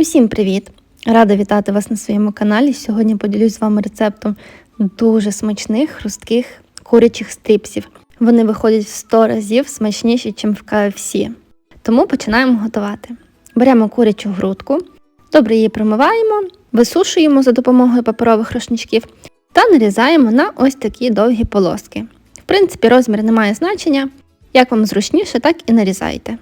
Усім привіт! Рада вітати вас на своєму каналі. Сьогодні поділюсь з вами рецептом дуже смачних хрустких курячих стріпсів. Вони виходять в 100 разів смачніші, ніж в KFC. Тому починаємо готувати. Беремо курячу грудку, добре її промиваємо, висушуємо за допомогою паперових рушничків та нарізаємо на ось такі довгі полоски. В принципі, розмір не має значення. Як вам зручніше, так і нарізайте.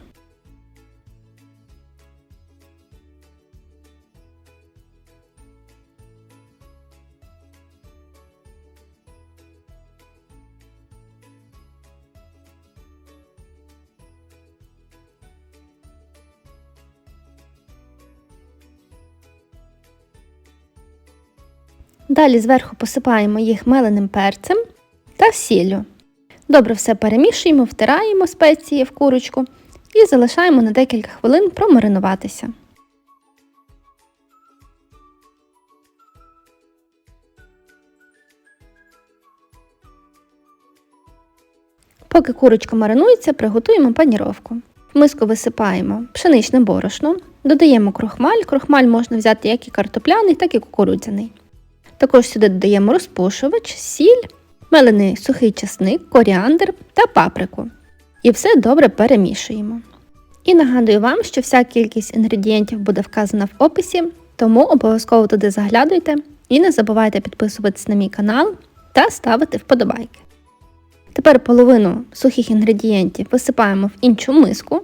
Далі зверху посипаємо їх меленим перцем та сіллю. Добре все перемішуємо, втираємо спеції в курочку і залишаємо на декілька хвилин промаринуватися. Поки курочка маринується, приготуємо паніровку. В миску висипаємо пшеничне борошно, додаємо крохмаль. Крохмаль можна взяти як і картопляний, так і кукурудзяний. Також сюди додаємо розпушувач, сіль, мелений сухий часник, коріандр та паприку. І все добре перемішуємо. І нагадую вам, що вся кількість інгредієнтів буде вказана в описі, тому обов'язково туди заглядуйте і не забувайте підписуватись на мій канал та ставити вподобайки. Тепер половину сухих інгредієнтів висипаємо в іншу миску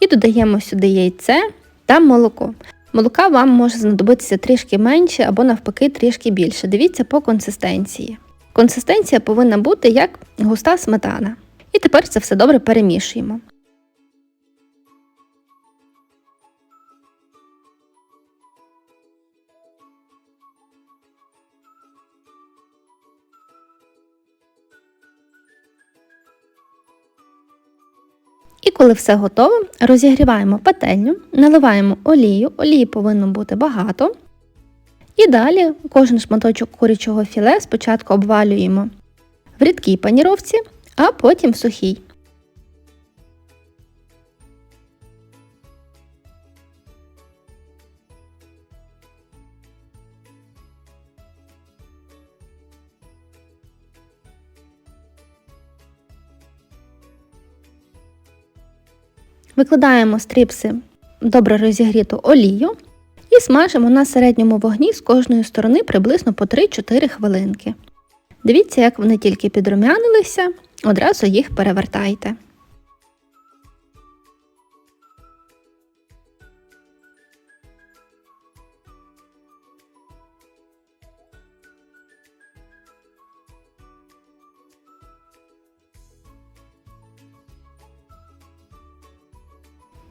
і додаємо сюди яйце та молоко. Молока вам може знадобитися трішки менше або навпаки трішки більше. Дивіться по консистенції. Консистенція повинна бути як густа сметана. І тепер це все добре перемішуємо. І коли все готово, розігріваємо пательню, наливаємо олію, олії повинно бути багато. І далі кожен шматочок курячого філе спочатку обвалюємо в рідкій паніровці, а потім в сухій. Викладаємо стріпси добре розігріту олію і смажимо на середньому вогні з кожної сторони приблизно по 3-4 хвилинки. Дивіться, як вони тільки підрумянилися, одразу їх перевертайте.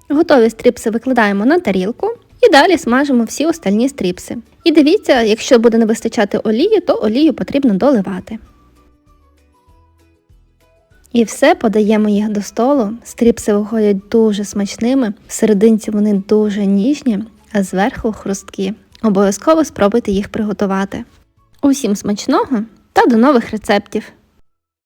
Готові стріпси викладаємо на тарілку і далі смажимо всі остальні стріпси. І дивіться, якщо буде не вистачати олії, то олію потрібно доливати. І все, подаємо їх до столу. Стріпси виходять дуже смачними, в серединці вони дуже ніжні, а зверху хрусткі. Обов'язково спробуйте їх приготувати. Усім смачного та до нових рецептів!